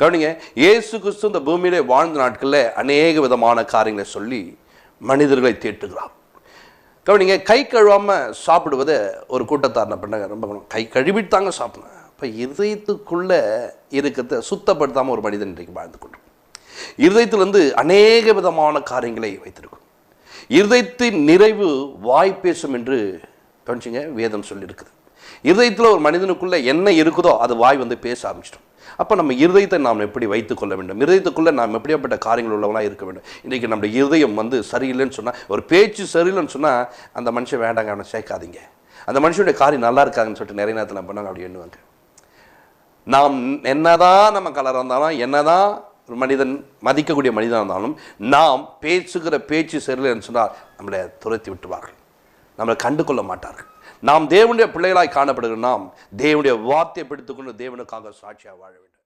கவனிங்க இயேசு கிறிஸ்து இந்த பூமியிலே வாழ்ந்த நாட்களில் அநேக விதமான காரியங்களை சொல்லி மனிதர்களை தீட்டுகிறார் கவனிங்க கை கழுவாமல் சாப்பிடுவதை ஒரு கூட்டத்தார் பண்ண ரொம்ப கை கழுவிட்டு தாங்க சாப்பிடணும். இப்போ இதயத்துக்குள்ளே இருக்கிறத சுத்தப்படுத்தாமல் ஒரு மனிதன் இன்றைக்கு வாழ்ந்து கொண்டு இருதயத்திலிருந்து அநேக விதமான காரியங்களை வைத்திருக்கும் இருதயத்தின் நிறைவு வாய் பேசும் என்று கவனிச்சிங்க வேதம் சொல்லியிருக்குது. இருதயத்தில் ஒரு மனிதனுக்குள்ளே என்ன இருக்குதோ அது வாய் வந்து பேச ஆரம்பிச்சிடும். அப்போ நம்ம இருதயத்தை நாம் எப்படி வைத்துக் கொள்ள வேண்டும்? இருதயத்துக்குள்ளே நாம் எப்படியாப்பட்ட காரியங்கள் உள்ளவங்களா இருக்க வேண்டும்? இன்றைக்கி நம்முடைய இருதயம் வந்து சரியில்லைன்னு சொன்னால் ஒரு பேச்சு சரியில்லைன்னு சொன்னால் அந்த மனுஷன் வேண்டாங்க அவனை சேர்க்காதீங்க. அந்த மனுஷனுடைய காரியம் நல்லா இருக்காங்கன்னு சொல்லிட்டு நிறைய நேரத்தில் பண்ணாங்க அப்படி எண்ணுவாங்க. நாம் என்னதான் நம்ம கலராக இருந்தாலும் என்னதான் ஒரு மனிதன் மதிக்கக்கூடிய மனிதனாக இருந்தாலும் நாம் பேசுகிற பேச்சு சரியில்லைன்னு சொன்னால் நம்மளை துரத்தி விட்டுவார்கள். நம்மளை கண்டு கொள்ள மாட்டார்கள் நாம் தேவனுடைய பிள்ளைகளாய் காணப்படுகிற நாம் தேவனுடைய வார்த்தையை பிடித்துக்கொண்டு தேவனுக்காக சாட்சியாக வாழ வேண்டும்.